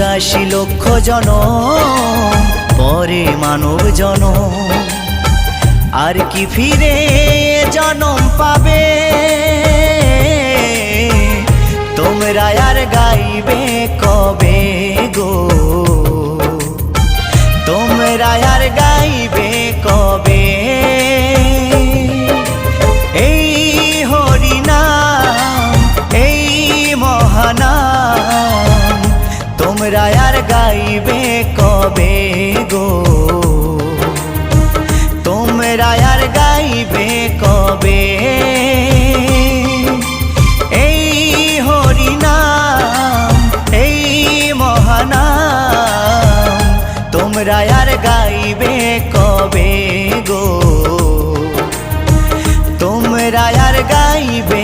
চুরাশি লক্ষ জন পরে মানব জন আর কি ফিরে জনম পাবে? তোমরা আর গাইবে তোমরা আর গাইবে কবে গো? তোমরা আর গাইবে কবে? এই হরিনাম, এই মহানাম, তোমরা আর গাইবে কবে গো? তোমরা আর গাইবে